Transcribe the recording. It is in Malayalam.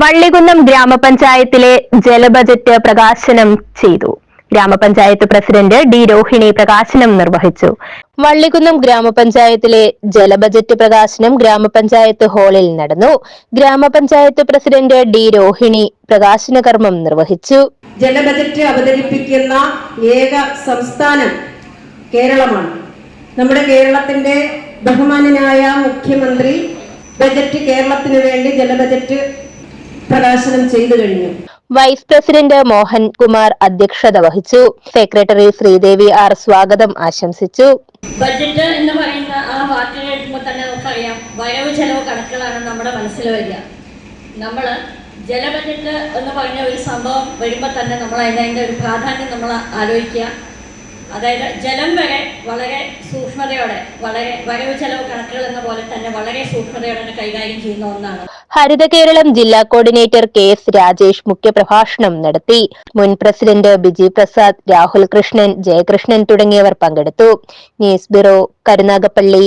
വള്ളികുന്നം ഗ്രാമപഞ്ചായത്തിലെ ജലബജറ്റ് പ്രകാശനം ചെയ്തു. ഗ്രാമപഞ്ചായത്ത് പ്രസിഡന്റ് ഡി രോഹിണി പ്രകാശനം നിർവഹിച്ചു. വള്ളികുന്നം ഗ്രാമപഞ്ചായത്തിലെ ജലബജറ്റ് പ്രകാശനം ഗ്രാമപഞ്ചായത്ത് ഹാളിൽ നടന്നു. ഗ്രാമപഞ്ചായത്ത് പ്രസിഡന്റ് ഡി രോഹിണി പ്രകാശന കർമ്മം നിർവഹിച്ചു. ജലബജറ്റ് അവതരിപ്പിക്കുന്ന ഏക സംസ്ഥാനം കേരളമാണ്. നമ്മുടെ കേരളത്തിന്റെ ബഹുമാനനായ മുഖ്യമന്ത്രി ബജറ്റ് കേരളത്തിന് വേണ്ടി ജലബജറ്റ് പ്രകാശനം ചെയ്തു കഴിഞ്ഞു. വൈസ് പ്രസിഡന്റ് മോഹൻ കുമാർ അധ്യക്ഷത വഹിച്ചു. സെക്രട്ടറി ശ്രീദേവി ആർ സ്വാഗതം ആശംസിച്ചു. ബഡ്ജറ്റ് എന്ന് പറയുന്ന ആ വാക്ക് കേൾക്കുമ്പോൾ തന്നെ നമുക്കറിയാം. വരവ് ചെലവ് കണക്കുകളാണ് നമ്മുടെ മനസ്സിൽ വരിക. നമ്മൾ ജലബജറ്റ് എന്ന് പറഞ്ഞ ഒരു സംഭവം വരുമ്പോൾ തന്നെ നമ്മൾ അതിന്റെ ഒരു പ്രാധാന്യം നമ്മൾ ആലോചിക്കുക. അതായത് ജലം വരെ വളരെ സൂക്ഷ്മതയോടെ വളരെ വരവ് ചെലവ് കണക്കുകൾ എന്ന പോലെ തന്നെ വളരെ സൂക്ഷ്മതയോടെ കൈകാര്യം ചെയ്യുന്ന ഒന്നാണ്. ഹരിത കേരളം ജില്ലാ കോർഡിനേറ്റർ കെ എസ് രാജേഷ് മുഖ്യപ്രഭാഷണം നടത്തി. മുൻ പ്രസിഡന്റ് ബിജി പ്രസാദ് രാഹുൽ കൃഷ്ണൻ ജയകൃഷ്ണൻ തുടങ്ങിയവർ പങ്കെടുത്തു. News bureau Karunagappally.